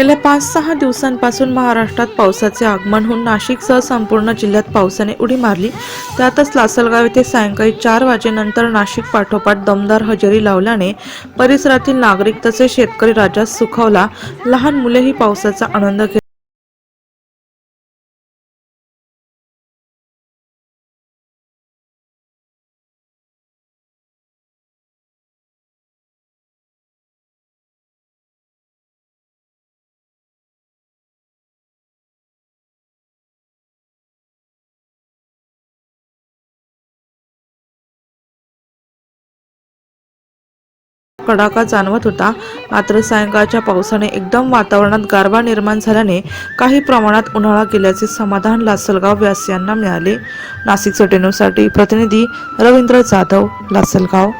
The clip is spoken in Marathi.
गेल्या पाच सहा दिवसांपासून महाराष्ट्रात पावसाचे आगमन होऊन नाशिकसह संपूर्ण जिल्ह्यात पावसाने उडी मारली. त्यातच लासलगाव येथे सायंकाळी चार वाजेनंतर नाशिक पाठोपाठ दमदार हजेरी लावल्याने परिसरातील नागरिक तसेच शेतकरी राज्यात सुखावला. लहान मुलेही पावसाचा आनंद घेत कडाका जाणवत होता. मात्र सायंकाळच्या पावसाने एकदम वातावरणात गारवा निर्माण झाल्याने काही प्रमाणात उन्हाळा गेल्याचे समाधान लासलगाव व्यास यांना मिळाले. नाशिक सटेनूसाठी प्रतिनिधी रवींद्र जाधव लासलगाव.